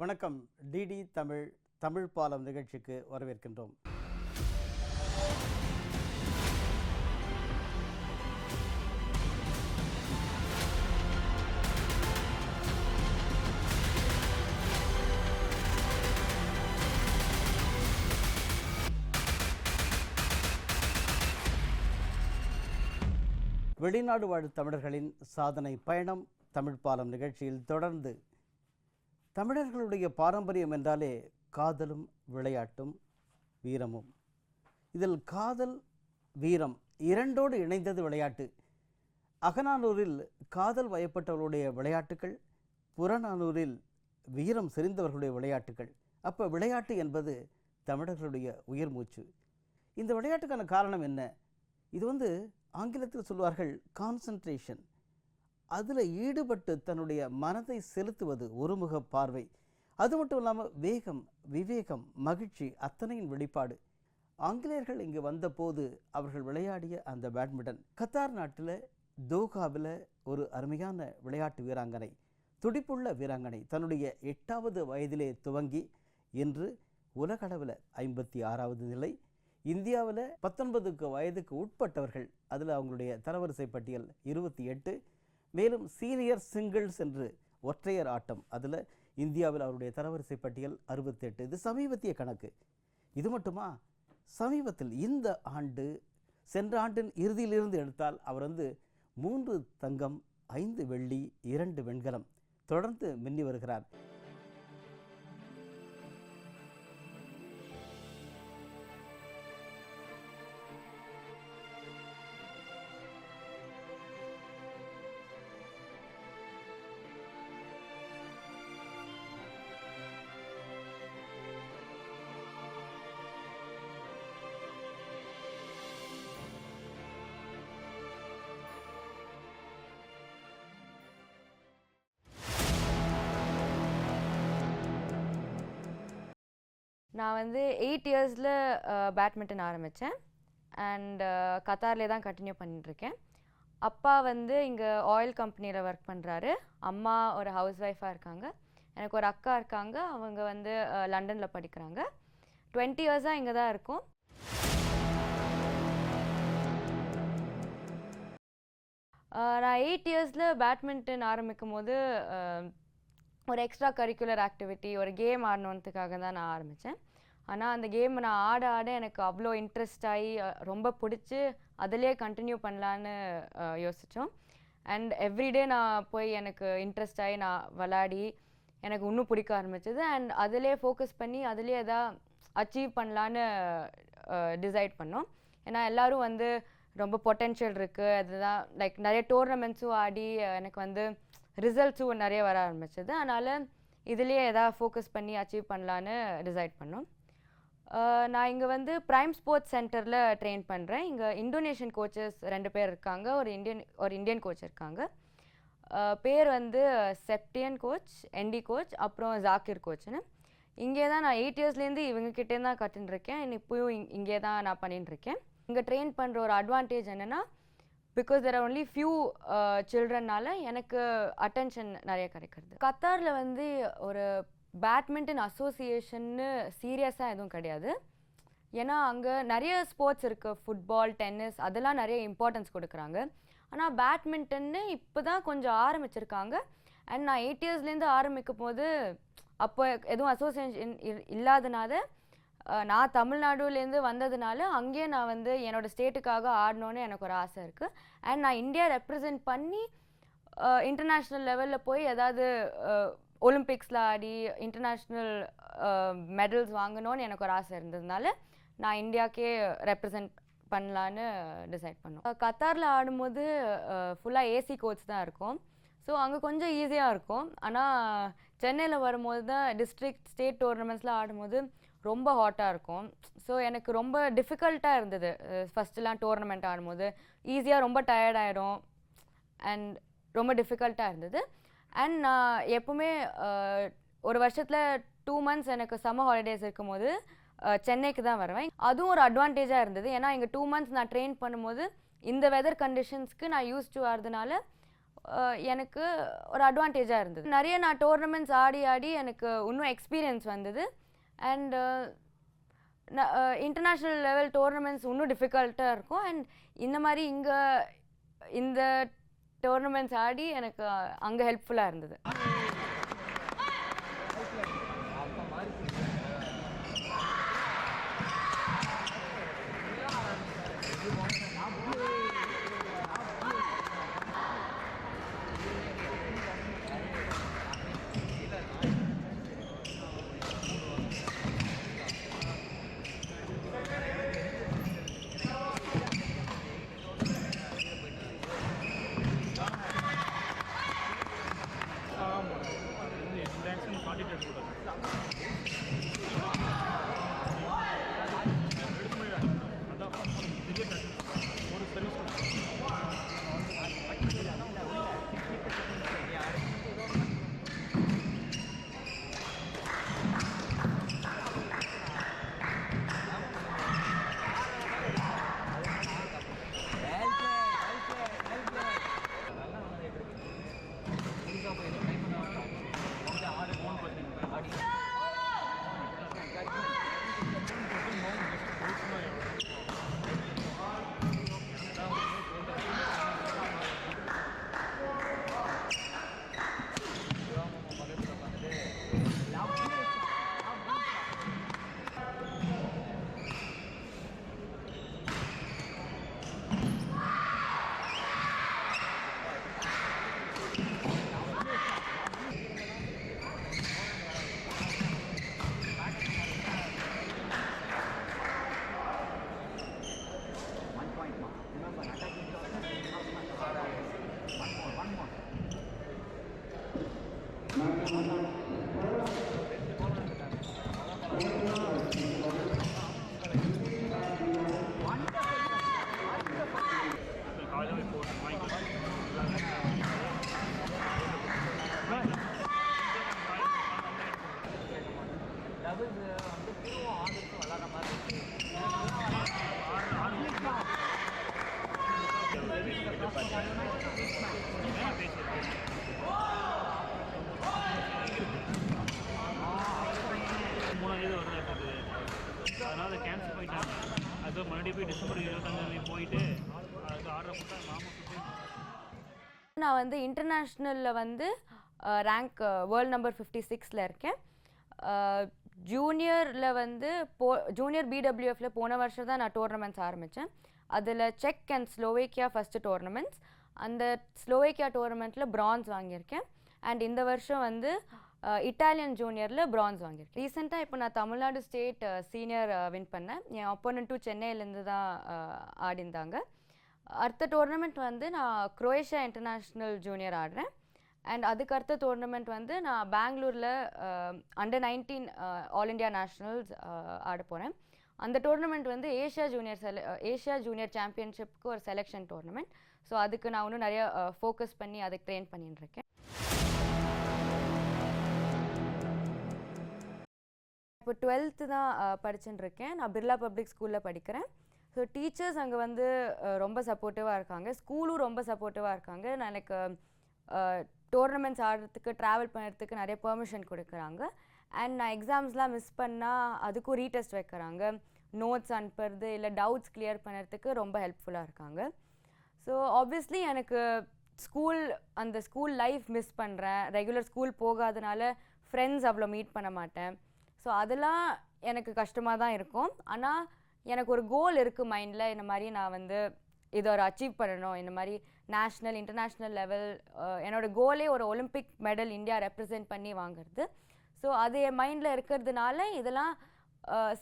வணக்கம். டிடி தமிழ் தமிழ் பாலம் நிகழ்ச்சிக்கு வரவேற்கின்றோம். வெளிநாடு வாழ் தமிழர்களின் சாதனை பயணம் தமிழ் பாலம் நிகழ்ச்சியில் தொடர்ந்து தமிழர்களுடைய பாரம்பரியம் என்றாலே காதலும் விளையாட்டும் வீரமும். இதில் காதல் வீரம் இரண்டோடு இணைந்தது விளையாட்டு. அகநானூரில் காதல் வயப்பட்டவர்களுடைய விளையாட்டுகள் புறநானூரில் வீரம் செறிந்தவர்களுடைய விளையாட்டுகள். அப்போ விளையாட்டு என்பது தமிழர்களுடைய உயிர் மூச்சு. இந்த விளையாட்டுக்கான காரணம் என்ன? இது வந்து ஆங்கிலத்தில் சொல்வார்கள் கான்சன்ட்ரேஷன் அதில் ஈடுபட்டு தன்னுடைய மனதை செலுத்துவது ஒருமுக பார்வை. அது மட்டும் இல்லாமல் வேகம் விவேகம் மகிழ்ச்சி அத்தனையின் வெளிப்பாடு. ஆங்கிலேயர்கள் இங்கு வந்தபோது அவர்கள் விளையாடிய அந்த பேட்மிண்டன். கத்தார் நாட்டில் தோகாவில் ஒரு அருமையான விளையாட்டு வீராங்கனை துடிப்புள்ள வீராங்கனை தன்னுடைய எட்டாவது வயதிலே துவங்கி இன்று உலகளவில் ஐம்பத்தி ஆறாவது நிலை. இந்தியாவில் பத்தொன்பதுக்கு வயதுக்கு உட்பட்டவர்கள் அதில் அவங்களுடைய தரவரிசை பட்டியல் இருபத்தி எட்டு மேலும் சீனியர் சிங்கிள்ஸ் என்று ஒற்றையர் ஆட்டம். அதில் இந்தியாவில் அவருடைய தரவரிசை பட்டியல் அறுபத்தெட்டு. இது சமீபத்திய கணக்கு. இது மட்டுமா? சமீபத்தில் இந்த ஆண்டு சென்ற ஆண்டின் இறுதியிலிருந்து எடுத்தால் அவர் வந்து மூன்று தங்கம் ஐந்து வெள்ளி இரண்டு வெண்கலம். தொடர்ந்து மின்னி வருகிறார். நான் வந்து எயிட் இயர்ஸில் பேட்மிண்டன் ஆரம்பித்தேன் அண்ட் கத்தார்லேயே தான் கண்டினியூ பண்ணிட்டுருக்கேன். அப்பா வந்து இங்கே ஆயில் கம்பெனியில் ஒர்க் பண்ணுறாரு அம்மா ஒரு ஹவுஸ் ஒய்ஃபாக இருக்காங்க. எனக்கு ஒரு அக்கா இருக்காங்க. அவங்க வந்து லண்டனில் படிக்கிறாங்க. டுவெண்ட்டி இயர்ஸாக இங்கே தான் இருக்கும். நான் எயிட் இயர்ஸில் பேட்மிண்டன் ஆரம்பிக்கும் போது ஒரு எக்ஸ்ட்ரா கரிக்குலர் ஆக்டிவிட்டி ஒரு கேம் ஆடணுன்றதுக்காக தான் நான் ஆரம்பித்தேன் ஆனால் அந்த கேம் நான் ஆட ஆட எனக்கு அவ்வளோ இன்ட்ரெஸ்ட் ஆகி ரொம்ப பிடிச்சி அதிலே கண்டினியூ பண்ணலான்னு யோசித்தோம் அண்ட் எவ்ரிடே நான் போய் எனக்கு இன்ட்ரெஸ்ட் ஆகி நான் விளாடி எனக்கு இன்னும் பிடிக்க ஆரம்பிச்சது. அண்ட் அதிலே ஃபோக்கஸ் பண்ணி அதிலே எதாவது அச்சீவ் பண்ணலான்னு டிசைட் பண்ணோம். ஏன்னா எல்லோரும் வந்து ரொம்ப பொட்டென்ஷியல் இருக்குது அதுதான் லைக் நிறைய டோர்னமெண்ட்ஸும் ஆடி எனக்கு வந்து ரிசல்ட்ஸும் நிறைய வர ஆரம்பிச்சது. அதனால் இதுலேயே எதாவது ஃபோக்கஸ் பண்ணி அச்சீவ் பண்ணலான்னு டிசைட் பண்ணோம். நான் இங்கே வந்து ப்ரைம் ஸ்போர்ட்ஸ் சென்டரில் ட்ரெயின் பண்ணுறேன் இங்கே இந்தோனேஷியன் கோச்சஸ் ரெண்டு பேர் இருக்காங்க. ஒரு இந்தியன் ஒரு இந்தியன் கோச் இருக்காங்க. பேர் வந்து செப்டியன் கோச் என்டி கோச் அப்புறம் ஜாக்கிர் கோச்னு இங்கே தான் நான் எயிட் இயர்ஸ்லேருந்து இவங்ககிட்டே தான் கற்றுன்னு இருக்கேன். இப்போயும் இங் இங்கே தான் நான் பண்ணிட்டுருக்கேன் இங்கே ட்ரெயின் பண்ணுற ஒரு அட்வான்டேஜ் என்னென்னா because there are only few சில்ட்ரன்னால எனக்கு அட்டென்ஷன் நிறைய கிடைக்கிறது. கத்தாரில் வந்து ஒரு பேட்மிண்டன் அசோசியேஷன்னு சீரியஸாக எதுவும் கிடையாது. ஏன்னா அங்கே நிறைய ஸ்போர்ட்ஸ் இருக்குது ஃபுட்பால் டென்னிஸ் அதெல்லாம் நிறைய இம்பார்ட்டன்ஸ் கொடுக்குறாங்க. ஆனால் பேட்மிண்டன்னு இப்போ தான் கொஞ்சம் ஆரம்பிச்சிருக்காங்க. அண்ட் நான் எயிட் இயர்ஸ்லேருந்து ஆரம்பிக்கும் போது அப்போ எதுவும் அசோசியேஷன் இல்லாதனால நான் தமிழ்நாடுலேருந்து வந்ததுனால அங்கேயே நான் வந்து என்னோடய ஸ்டேட்டுக்காக ஆடணும்னு எனக்கு ஒரு ஆசை இருக்குது அண்ட் நான் இந்தியா ரெப்ரசன்ட் பண்ணி இன்டர்நேஷ்னல் லெவலில் போய் ஏதாவது ஒலிம்பிக்ஸில் ஆடி இன்டர்நேஷ்னல் மெடல்ஸ் uh, வாங்கணும்னு எனக்கு ஒரு ஆசை இருந்ததுனால நான் இந்தியாக்கே ரெப்ரசன்ட் பண்ணலான்னு டிசைட் பண்ணோம். கத்தாரில் ஆடும்போது ஃபுல்லாக ஏசி கோச் தான் இருக்கும். ஸோ அங்கே கொஞ்சம் ஈஸியாக இருக்கும். ஆனால் சென்னையில் வரும்போது தான் டிஸ்ட்ரிக்ட் ஸ்டேட் டோர்னமெண்ட்ஸ்லாம் ஆடும்போது ரொம்ப ஹாட்டாக இருக்கும். ஸோ எனக்கு ரொம்ப டிஃபிகல்ட்டாக இருந்தது. ஃபஸ்ட்டுலாம் டோர்னமெண்ட் ஆடும்போது. ஈஸியாக ரொம்ப டயர்டாயிடும் அண்ட் ரொம்ப டிஃபிகல்ட்டாக இருந்தது. அண்ட் நான் uh, எப்பவுமே uh, ஒரு வருஷத்தில் டூ மந்த்ஸ் எனக்கு சம்மர் ஹாலிடேஸ் இருக்கும்போது uh, சென்னைக்கு தான் வருவேன். அதுவும் ஒரு அட்வான்டேஜாக இருந்தது. ஏன்னா இங்கே டூ மந்த்ஸ் நான் ட்ரெயின் பண்ணும்போது இந்த வெதர் கண்டிஷன்ஸ்க்கு நான் யூஸ் டு ஆகிறதுனால எனக்கு ஒரு அட்வான்டேஜாக இருந்தது. நிறைய நான் டோர்னமெண்ட்ஸ் ஆடி ஆடி எனக்கு இன்னும் எக்ஸ்பீரியன்ஸ் வந்தது. அண்ட் இன்டர்நேஷ்னல் லெவல் டோர்னமெண்ட்ஸ் இன்னும் டிஃபிகல்ட்டாக இருக்கும். அண்ட் இந்த மாதிரி இங்கே இந்த டோர்னமெண்ட்ஸ் ஆடி எனக்கு அங்கே ஹெல்ப்ஃபுல்லாக இருந்தது. 안 되는 거다. நான் வந்து இன்டர்நேஷ்னலில் வந்து ரேங்க் வேர்ல்ட் நம்பர் ஃபிஃப்டி சிக்ஸில் இருக்கேன். ஜூனியரில் வந்து போ ஜூனியர் பிடபிள்யூஎஃப்ல போன வருஷம் தான் நான் டோர்னமெண்ட்ஸ் ஆரம்பித்தேன் அதில் செக் அண்ட் ஸ்லோவேக்கியா ஃபஸ்ட்டு டோர்னமெண்ட்ஸ் அந்த ஸ்லோவேக்கியா டோர்னமெண்ட்டில் பிரான்ஸ் வாங்கியிருக்கேன். அண்ட் இந்த வருஷம் வந்து இட்டாலியன் ஜூனியரில் பிரான்ஸ் வாங்கியிருக்கேன். ரீசெண்டாக இப்போ நான் தமிழ்நாடு ஸ்டேட் சீனியர் வின் பண்ணேன். என் அப்போனண்ட்டும் சென்னையிலேருந்து தான் ஆடிந்தாங்க அடுத்த டோர்னமெண்ட் வந்து நான் குரோேஷியா இன்டர்நேஷ்னல் ஜூனியர் ஆடுறேன். அண்ட் அதுக்கு அடுத்த டோர்னமெண்ட் வந்து நான் பெங்களூரில் under nineteen all India nationals ஆட போகிறேன் அந்த டோர்னமெண்ட் வந்து ஏஷியா ஜூனியர் செல ஏஷியா ஜூனியர் சாம்பியன்ஷிப்க்கு ஒரு செலெக்ஷன் டோர்னமெண்ட் ஸோ அதுக்கு நான் இன்னும் நிறைய ஃபோக்கஸ் பண்ணி அதுக்கு ட்ரெயின் பண்ணிட்டு இருக்கேன். இப்போ டுவெல்த்து தான் படிச்சுட்டு இருக்கேன். நான் பிர்லா பப்ளிக் ஸ்கூலில் படிக்கிறேன். ஸோ டீச்சர்ஸ் அங்கே வந்து ரொம்ப சப்போர்ட்டிவாக இருக்காங்க. ஸ்கூலும் ரொம்ப சப்போர்ட்டிவாக இருக்காங்க. நான் எனக்கு டோர்னமெண்ட்ஸ் ஆடுறதுக்கு ட்ராவல் பண்ணுறதுக்கு நிறைய பெர்மிஷன் கொடுக்குறாங்க. அண்ட் நான் எக்ஸாம்ஸ்லாம் மிஸ் பண்ணால் அதுக்கும் ரீடெஸ்ட் வைக்கிறாங்க. நோட்ஸ் அனுப்புறது இல்லை டவுட்ஸ் கிளியர் பண்ணுறதுக்கு ரொம்ப ஹெல்ப்ஃபுல்லாக இருக்காங்க. ஸோ ஆப்வியஸ்லி எனக்கு ஸ்கூல் அந்த ஸ்கூல் லைஃப் மிஸ் பண்ணுறேன் ரெகுலர் ஸ்கூல் போகாதனால ஃப்ரெண்ட்ஸ் அவ்வளோ மீட் பண்ண மாட்டேன். ஸோ அதெல்லாம் எனக்கு கஷ்டமாக தான் இருக்கும். ஆனால் எனக்கு ஒரு கோல் இருக்குது மைண்டில் இந்த மாதிரி நான் வந்து இதை ஒரு அச்சீவ் பண்ணணும். இந்த மாதிரி நேஷ்னல் இன்டர்நேஷ்னல் லெவல் என்னோட கோலே ஒரு ஒலிம்பிக் மெடல் இந்தியா ரெப்ரசென்ட் பண்ணி வாங்குறது. ஸோ அது என் மைண்டில் இருக்கிறதுனால இதெல்லாம்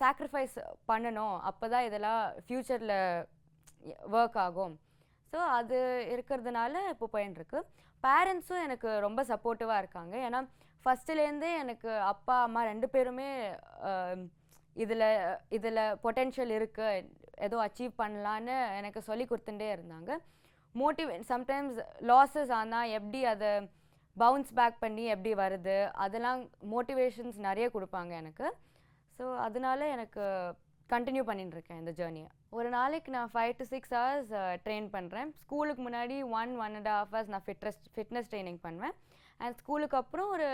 சாக்ரிஃபைஸ் பண்ணணும். அப்போ தான் இதெல்லாம் ஃப்யூச்சரில் ஒர்க் ஆகும். ஸோ அது இருக்கிறதுனால இப்போ போயின்ட்டுருக்கு பேரண்ட்ஸும் எனக்கு ரொம்ப சப்போர்ட்டிவாக இருக்காங்க. ஏன்னா ஃபஸ்ட்டுலேருந்தே எனக்கு அப்பா அம்மா ரெண்டு பேருமே இதில் இதில் பொட்டென்ஷியல் இருக்குது ஏதோ அச்சீவ் பண்ணலான்னு எனக்கு சொல்லி கொடுத்துட்டே இருந்தாங்க. மோட்டிவே சம்டைம்ஸ் லாஸஸ் ஆனால் எப்படி அதை பவுன்ஸ் பேக் பண்ணி எப்படி வருது அதெல்லாம் மோட்டிவேஷன்ஸ் நிறைய கொடுப்பாங்க எனக்கு. ஸோ அதனால எனக்கு கண்டினியூ பண்ணிட்டு இருக்கேன் இந்த ஜேர்னியை ஒரு நாளைக்கு நான் five to six hours train பண்ணுறேன் ஸ்கூலுக்கு முன்னாடி one one and half hours நான் ஃபிட்னஸ் ஃபிட்னஸ் ட்ரைனிங் பண்ணுவேன். அண்ட் ஸ்கூலுக்கு அப்புறம் ஒரு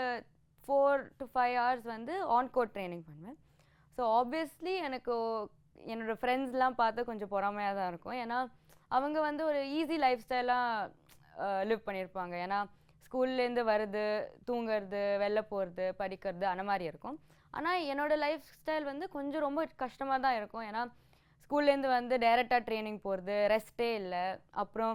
ஃபோர் டு ஃபைவ் ஹவர்ஸ் வந்து ஆன் கோட் ட்ரைனிங் பண்ணுவேன். ஸோ ஆப்வியஸ்லி எனக்கு என்னோடய ஃப்ரெண்ட்ஸ்லாம் பார்த்து கொஞ்சம் பொறாமையாக தான் இருக்கும். ஏன்னா அவங்க வந்து ஒரு ஈஸி லைஃப் ஸ்டைலாக லிவ் பண்ணியிருப்பாங்க. ஏன்னா ஸ்கூல்லேருந்து வருது தூங்குறது வெளில போகிறது படிக்கிறது அந்த மாதிரி இருக்கும். ஆனால் என்னோடய லைஃப் ஸ்டைல் வந்து கொஞ்சம் ரொம்ப கஷ்டமாக தான் இருக்கும். ஏன்னா ஸ்கூல்லேருந்து வந்து டைரெக்டாக ட்ரைனிங் போகிறது ரெஸ்ட்டே இல்லை. அப்புறம்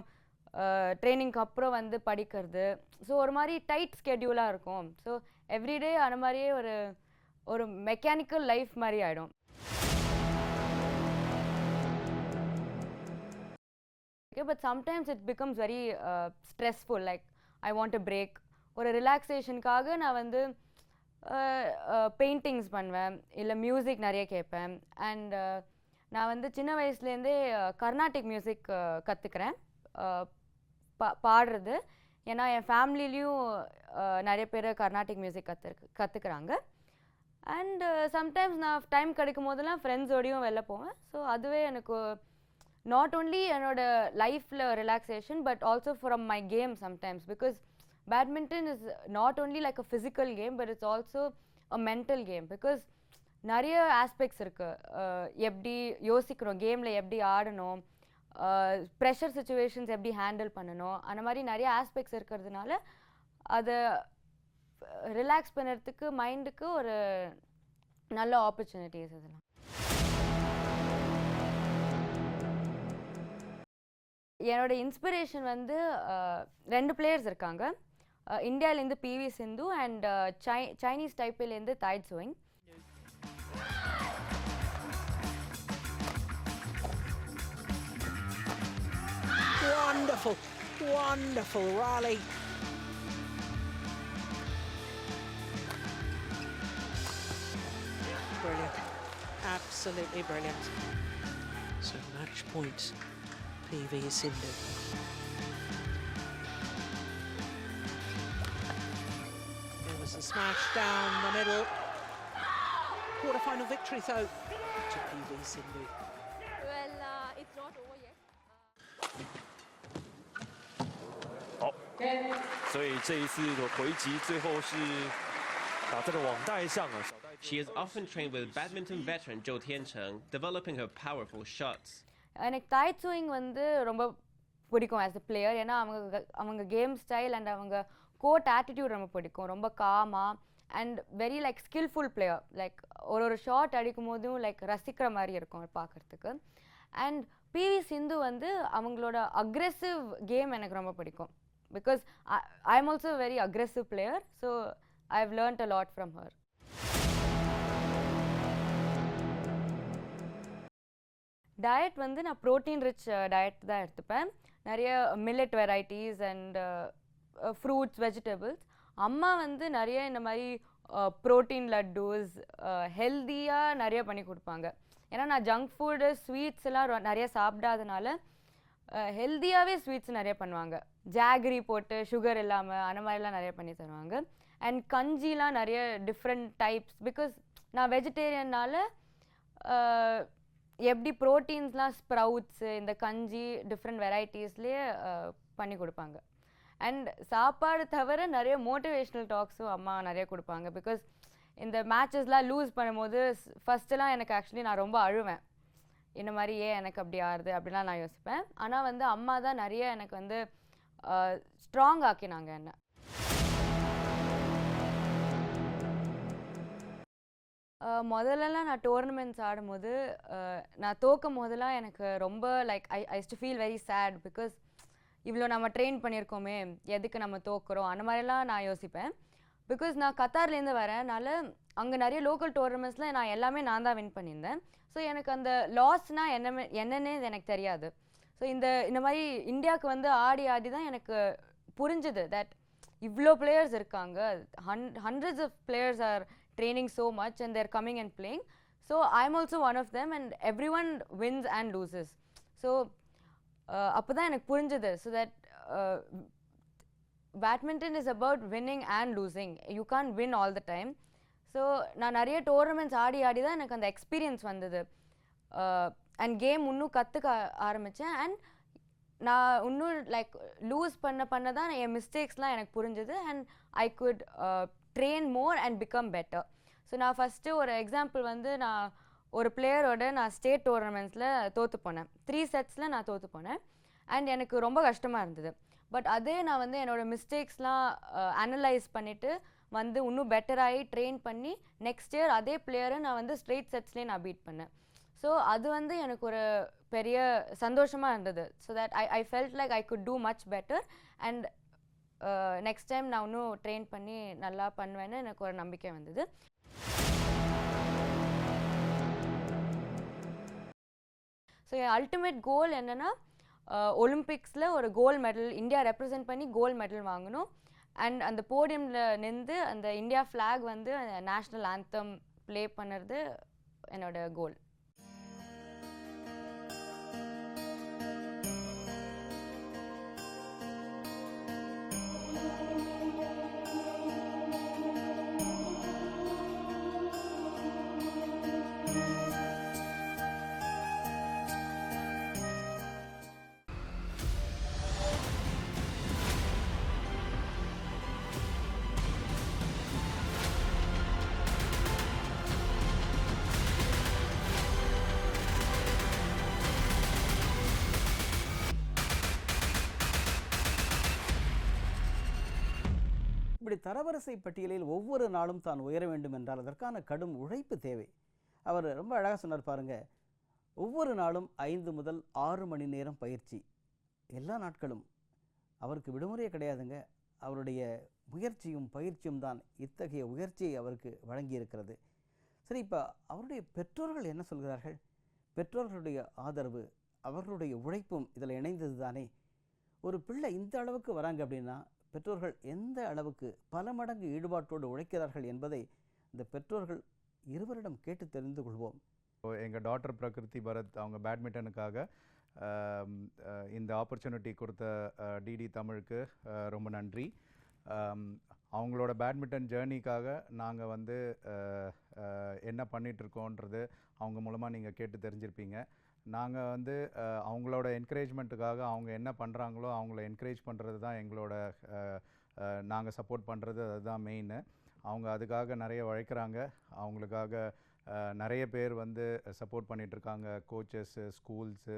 ட்ரைனிங்க்கு அப்புறம் வந்து படிக்கிறது. ஸோ ஒரு மாதிரி டைட் ஸ்கெடியூலாக இருக்கும். ஸோ எவ்ரிடே அந்த மாதிரியே ஒரு ஒரு மெக்கானிக்கல் லைஃப் மாதிரி ஆகிடும் okay but sometimes it becomes very stressful like I i break ஒரு ரிலாக்ஸேஷனுக்காக நான் வந்து uh, uh, பெயிண்டிங்ஸ் பண்ணுவேன். இல்லை மியூசிக் நிறைய கேட்பேன். அண்ட் uh, நான் வந்து சின்ன வயசுலேருந்தே கர்நாடிக் மியூசிக் கற்றுக்கிறேன் பா பாடுறது. ஏன்னா என் ஃபேமிலிலையும் நிறைய பேர் கர்நாடிக் மியூசிக் கற்று கற்றுக்குறாங்க அண்ட் சம்டைம்ஸ் uh, நான் டைம் கிடைக்கும் போதெல்லாம் ஃப்ரெண்ட்ஸோடையும் வெளில போவேன். ஸோ அதுவே எனக்கு நாட் ஓன்லி என்னோட லைஃப்பில் relaxation but also from my game sometimes because badminton is not only like a physical game but it's also a mental game because நிறைய ஆஸ்பெக்ட்ஸ் இருக்குது uh, எப்படி யோசிக்கிறோம் கேமில் எப்படி ஆடணும் uh, ப்ரெஷர் சுச்சுவேஷன்ஸ் எப்படி ஹேண்டில் பண்ணணும் அந்த மாதிரி நிறைய ஆஸ்பெக்ட்ஸ் இருக்கிறதுனால அதை ரிலாக்ஸ் பண்ணுறதுக்கு மைண்டுக்கு ஒரு நல்ல ஆப்பர்ச்சுனிட்டிஸ் இதெல்லாம். என்னோட இன்ஸ்பிரேஷன் வந்து ரெண்டு பிளேயர்ஸ் இருக்காங்க. இந்தியாவிலேருந்து பிவி சிந்து அண்ட் சை Chinese டைப்பிலேருந்து Tai Tzu Ying Wonderful, wonderful rally. Brilliant, absolutely brilliant. So match points, PV Sindhu. There was a smash down the middle. Quarter-final victory though to PV Sindhu. Well, uh, it's not over yet. 好，所以这一次的回击最后是打在了网带上啊。 小戴 She is often trained with badminton veteran Zhou Tiancheng, developing her powerful shots. எனக்கு தாய் chewing வந்து ரொம்ப பிடிக்கும் as a player ஏன்னா அவங்க அவங்க game style and அவங்க court attitude ரொம்ப பிடிக்கும். ரொம்ப gamma and very like skillful player like ஒரு ஒரு ஷாட் அடிக்கும் போதும் லைக் ரசிக்கிற மாதிரி இருக்கும் பார்க்குறதுக்கு. அண்ட் பிவி சிந்து வந்து அவங்களோட அக்ரெசிவ் கேம் எனக்கு ரொம்ப பிடிக்கும். Because I am also very aggressive player so I have learnt a lot from her diet வந்து நான் ப்ரோட்டீன் ரிச் டயட் தான் எடுத்துப்பேன். நிறைய millet varieties and fruits vegetables அம்மா வந்து நிறைய இந்த மாதிரி ப்ரோட்டீன் லட்டூஸ் ஹெல்த்தியாக நிறைய பண்ணி கொடுப்பாங்க. ஏன்னா நான் ஜங்க் ஃபுட்டு ஸ்வீட்ஸ் எல்லாம் ரொ- நிறைய சாப்பிடாதனால uh, ஹெல்த்தியாகவே ஸ்வீட்ஸ் நிறைய பண்ணுவாங்க. ஜாகரி போட்டு சுகர் இல்லாமல் அந்த மாதிரிலாம் நிறைய பண்ணி தருவாங்க. அண்ட் கஞ்சிலாம் நிறைய டிஃப்ரெண்ட் டைப்ஸ் பிகாஸ் நான் வெஜிடேரியன்னால எப்படி ப்ரோட்டீன்ஸ்லாம் ஸ்ப்ரவுட்ஸு இந்த கஞ்சி டிஃப்ரெண்ட் வெரைட்டிஸ்லேயே பண்ணி கொடுப்பாங்க. அண்ட் சாப்பாடு தவிர நிறைய மோட்டிவேஷ்னல் டாக்ஸும் அம்மா நிறைய கொடுப்பாங்க. பிகாஸ் இந்த மேட்சஸ்லாம் லூஸ் பண்ணும்போது ஃபஸ்ட்டுலாம் எனக்கு ஆக்சுவலி நான் ரொம்ப அழுவேன். இந்த மாதிரி ஏன் எனக்கு அப்படி ஆறுது? அப்படிலாம் நான் யோசிப்பேன். ஆனால் வந்து அம்மா தான் நிறைய எனக்கு வந்து ஸ்ட்ராங் ஆக்கினாங்க என்ன. முதல்லலாம் நான் டோர்னமெண்ட்ஸ் ஆடும்போது நான் தோக்கும் போதெல்லாம் எனக்கு ரொம்ப like I I do feel very sad because இவ்வளோ நம்ம ட்ரெயின் பண்ணியிருக்கோமே எதுக்கு நம்ம தோக்குறோம்? அந்த மாதிரிலாம் நான் யோசிப்பேன். பிகாஸ் நான் கத்தார்லேருந்து வரேனால அங்கே நிறைய லோக்கல் டோர்னமெண்ட்ஸில் நான் எல்லாமே நான் தான் வின் பண்ணியிருந்தேன். ஸோ எனக்கு அந்த லாஸ்னால் என்ன என்னன்னே எனக்கு தெரியாது. ஸோ இந்த இந்த மாதிரி இந்தியாவுக்கு வந்து ஆடி ஆடி தான் எனக்கு புரிஞ்சுது தட் இவ்வளோ பிளேயர்ஸ் இருக்காங்க. ஹன் hundreds of players are training so much and they're coming and playing so I am also one of them and every one wins and loses so அப்போ தான் எனக்கு புரிஞ்சுது. So that badminton is about winning and losing you can't win all the time so நான் நிறைய tournaments ஆடி ஆடி தான் எனக்கு அந்த experience வந்தது. Uh, அண்ட் கேம் இன்னும் கற்றுக்க ஆரம்பித்தேன் அண்ட் நான் இன்னும் லைக் லூஸ் பண்ண பண்ண தான் என் மிஸ்டேக்ஸ்லாம் எனக்கு புரிஞ்சுது. And I could train more and become better so நான் ஃபஸ்ட்டு ஒரு எக்ஸாம்பிள் வந்து நான் ஒரு பிளேயரோட நான் ஸ்டேட் டோர்னமெண்ட்ஸில் தோற்று போனேன். த்ரீ செட்ஸில் நான் தோற்று போனேன். அண்ட் எனக்கு ரொம்ப கஷ்டமாக இருந்தது. பட் அதே நான் வந்து என்னோடய மிஸ்டேக்ஸ்லாம் அனலைஸ் uh, பண்ணிவிட்டு வந்து இன்னும் பெட்டராகி ட்ரெயின் பண்ணி நெக்ஸ்ட் இயர் அதே பிளேயரை நான் வந்து ஸ்ட்ரெயிட் செட்ஸ்லேயே நான் பீட் பண்ணேன். ஸோ அது வந்து எனக்கு ஒரு பெரிய சந்தோஷமாக இருந்தது. So that I I felt like I could do much better and next time நான் இன்னும் ட்ரெயின் பண்ணி நல்லா பண்ணுவேன்னு எனக்கு ஒரு நம்பிக்கை வந்தது. ஸோ என் அல்டிமேட் கோல் என்னென்னா ஒலிம்பிக்ஸில் ஒரு கோல்டு மெடல் இந்தியா ரெப்ரசென்ட் பண்ணி கோல்டு மெடல் வாங்கணும். அண்ட் அந்த போடியமில் நின்று அந்த இந்தியா ஃப்ளாக் வந்து நேஷ்னல் ஆந்தம் ப்ளே பண்ணுறது என்னோட கோல் இப்படி தரவரிசை பட்டியலில் ஒவ்வொரு நாளும் தான் உயர வேண்டும் என்றால் அதற்கான கடும் உழைப்பு தேவை. அவர் ரொம்ப அழகாக சொன்னார் பாருங்க ஒவ்வொரு நாளும் ஐந்து முதல் ஆறு மணி நேரம் பயிற்சி. எல்லா நாட்களும். அவருக்கு விடுமுறையே கிடையாதுங்க. அவருடைய முயற்சியும் பயிற்சியும் தான் இத்தகைய உயர்ச்சியை அவருக்கு வழங்கியிருக்கிறது. சரி இப்போ அவருடைய பெற்றோர்கள் என்ன சொல்கிறார்கள்? பெற்றோர்களுடைய ஆதரவு அவர்களுடைய உழைப்பும் இதில் இணைந்தது தானே ஒரு பிள்ளை இந்த அளவுக்கு வராங்க அப்படின்னா பெற்றோர்கள் எந்த அளவுக்கு பல மடங்கு ஈடுபாட்டோடு உழைக்கிறார்கள் என்பதை இந்த பெற்றோர்கள் இருவரிடம் கேட்டு தெரிந்து கொள்வோம். எங்கள் டாக்டர் பிரகிருதி பரத் அவங்க பேட்மிண்டனுக்காக இந்த ஆப்பர்ச்சுனிட்டி கொடுத்த டிடி தமிழுக்கு ரொம்ப நன்றி. அவங்களோட பேட்மிண்டன் ஜேர்னிக்காக நாங்கள் வந்து என்ன பண்ணிகிட்ருக்கோன்றது அவங்க மூலமாக நீங்கள் கேட்டு தெரிஞ்சிருப்பீங்க. நாங்கள் வந்து அவங்களோட என்கரேஜ்மெண்ட்டுக்காக அவங்க என்ன பண்ணுறாங்களோ அவங்கள என்கரேஜ் பண்ணுறது தான் எங்களோட நாங்கள் சப்போர்ட் பண்ணுறது அதுதான் மெயின் அவங்க அதுக்காக நிறைய உழைக்கிறாங்க. அவங்களுக்காக நிறைய பேர் வந்து சப்போர்ட் பண்ணிகிட்ருக்காங்க கோச்சஸ்ஸு ஸ்கூல்ஸு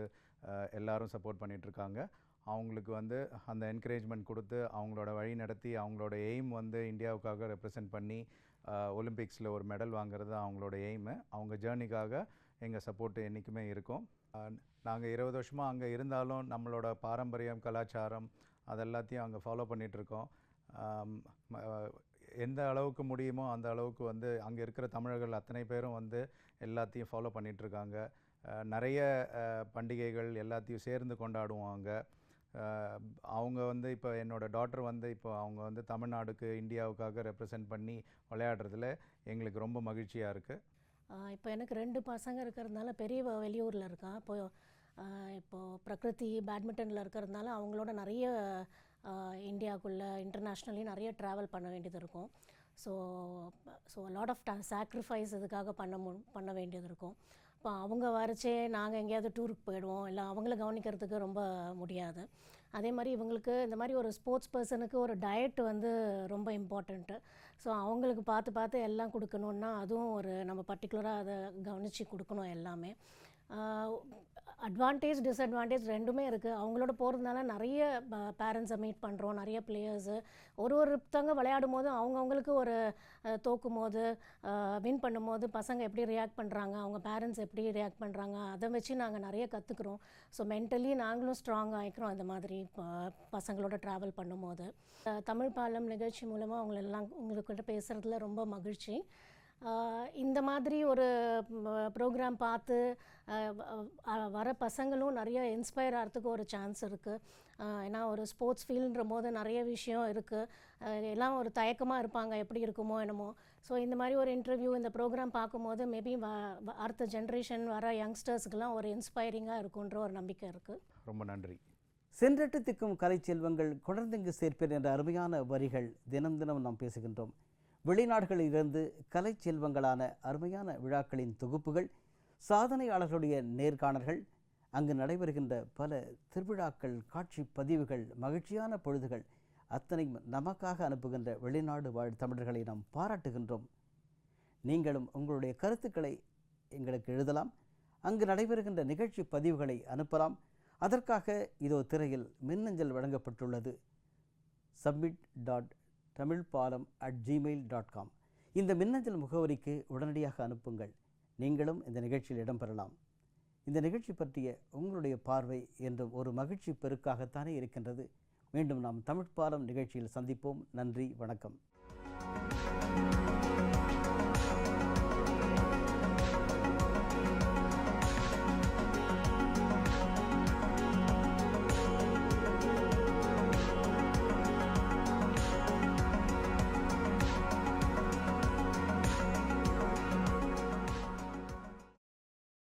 எல்லோரும் சப்போர்ட் பண்ணிகிட்ருக்காங்க அவங்களுக்கு வந்து அந்த என்கரேஜ்மெண்ட் கொடுத்து அவங்களோட வழி நடத்தி அவங்களோட எய்ம் வந்து இந்தியாவுக்காக ரெப்ரசன்ட் பண்ணி ஒலிம்பிக்ஸில் ஒரு மெடல் வாங்குறது அவங்களோட எய்மு அவங்க ஜேர்னிக்காக எங்கள் சப்போர்ட்டு என்றைக்குமே இருக்கும். நாங்கள் இருபது வருஷமாக அங்கே இருந்தாலும் நம்மளோட பாரம்பரியம் கலாச்சாரம் அதெல்லாத்தையும் அங்கே ஃபாலோ பண்ணிகிட்ருக்கோம் எந்த அளவுக்கு முடியுமோ அந்த அளவுக்கு வந்து அங்கே இருக்கிற தமிழர்கள் அத்தனை பேரும் வந்து எல்லாத்தையும் ஃபாலோ பண்ணிகிட்ருக்காங்க நிறைய பண்டிகைகள் எல்லாத்தையும் சேர்ந்து கொண்டாடுவாங்க அவங்க வந்து இப்போ என்னோடய டாட்டர் வந்து இப்போ அவங்க வந்து தமிழ்நாடுக்கு இந்தியாவுக்காக ரெப்ரசன்ட் பண்ணி விளையாடுறதுல எங்களுக்கு ரொம்ப மகிழ்ச்சியாக இருக்குது இப்போ எனக்கு ரெண்டு பசங்க இருக்கிறதுனால பெரியவ வெளியூரில் இருக்கா. இப்போ இப்போது பிரகிருதி பேட்மிண்டனில் இருக்கிறதுனால அவங்களோட நிறைய இந்தியாவுக்குள்ளே இன்டர்நேஷ்னலையும் நிறைய ட்ராவல் பண்ண வேண்டியது இருக்கும். So so lot of sacrifice இதுக்காக பண்ண மு பண்ண வேண்டியது இருக்கும். இப்போ அவங்க வரைச்சே நாங்கள் எங்கேயாவது டூருக்கு போயிடுவோம். இல்லை அவங்கள கவனிக்கிறதுக்கு ரொம்ப முடியாது. அதே மாதிரி இவங்களுக்கு இந்த மாதிரி ஒரு ஸ்போர்ட்ஸ் பர்சனுக்கு ஒரு டயட் வந்து ரொம்ப இம்பார்ட்டண்ட்டு ஸோ அவங்களுக்கு பார்த்து பார்த்து எல்லாம் கொடுக்கணுன்னா அதுவும் ஒரு நம்ம பர்டிகுலராக அதை கவனித்து கொடுக்கணும் எல்லாமே. அட்வான்டேஜ் டிஸ்அட்வான்டேஜ் ரெண்டுமே இருக்குது அவங்களோட போகிறதுனால நிறைய பேரண்ட்ஸை மீட் பண்ணுறோம் நிறைய பிளேயர்ஸு ஒரு ஒருத்தவங்க விளையாடும் போது அவங்கவுங்களுக்கு ஒரு தோக்கும் போது வின் பண்ணும்போது பசங்க எப்படி ரியாக்ட் பண்ணுறாங்க அவங்க பேரண்ட்ஸ் எப்படி ரியாக்ட் பண்ணுறாங்க அதை வச்சு நாங்கள் நிறைய கற்றுக்குறோம் ஸோ மென்டலி நாங்களும் ஸ்ட்ராங் ஆகிக்கிறோம் அந்த மாதிரி ப- பசங்களோட ட்ராவல் பண்ணும்போது. தமிழ் பாலம் நிகழ்ச்சி மூலமாக அவங்களெல்லாம் உங்கள்கிட்ட பேசுகிறதுல ரொம்ப மகிழ்ச்சி. இந்த மாதிரி ஒரு ப்ரோக்ராம் பார்த்து வர பசங்களும் நிறைய இன்ஸ்பயர் ஆகிறதுக்கு ஒரு சான்ஸ் இருக்குது ஏன்னா ஒரு ஸ்போர்ட்ஸ் ஃபீல்டுன்ற போது நிறைய விஷயம் இருக்குது எல்லாம் ஒரு தயக்கமாக இருப்பாங்க எப்படி இருக்குமோ என்னமோ. ஸோ இந்த மாதிரி ஒரு இன்டர்வியூ இந்த ப்ரோக்ராம் பார்க்கும்போது மேபி வ அடுத்த ஜென்ரேஷன் வர யங்ஸ்டர்ஸ்க்கெலாம் ஒரு இன்ஸ்பைரிங்காக இருக்குன்ற ஒரு நம்பிக்கை இருக்குது ரொம்ப நன்றி. சென்றட்டு திக்கும் கலை செல்வங்கள் குழந்தைங்கு சேர்ப்பேன் என்ற அருமையான வரிகள் தினம் தினம் நாம் பேசுகின்றோம். வெளிநாடுகளிலிருந்து கலை செல்வங்களான அருமையான விழாக்களின் தொகுப்புகள் சாதனையாளர்களுடைய நேர்காணல்கள் அங்கு நடைபெறுகின்ற பல திருவிழாக்கள் காட்சி பதிவுகள் மகிழ்ச்சியான பொழுதுகள் அத்தனையும் நமக்காக அனுப்புகின்ற வெளிநாடு வாழ் தமிழர்களை நாம் பாராட்டுகின்றோம். நீங்களும் உங்களுடைய கருத்துக்களை எங்களுக்கு எழுதலாம். அங்கு நடைபெறுகின்ற நிகழ்ச்சி பதிவுகளை அனுப்பலாம். அதற்காக இதோ திரையில் மின்னஞ்சல் வழங்கப்பட்டுள்ளது. சப்மிட் டாட் தமிழ் பாலம் அட் ஜிமெயில் டாட் காம் இந்த மின்னஞ்சல் முகவரிக்கு உடனடியாக அனுப்புங்கள். நீங்களும் இந்த நிகழ்ச்சியில் இடம்பெறலாம் இந்த நிகழ்ச்சி பற்றிய உங்களுடைய பார்வை என்றும் ஒரு மகிழ்ச்சி பெருக்காகத்தானே இருக்கின்றது. மீண்டும் நாம் தமிழ் பாலம் நிகழ்ச்சியில் சந்திப்போம். நன்றி வணக்கம்.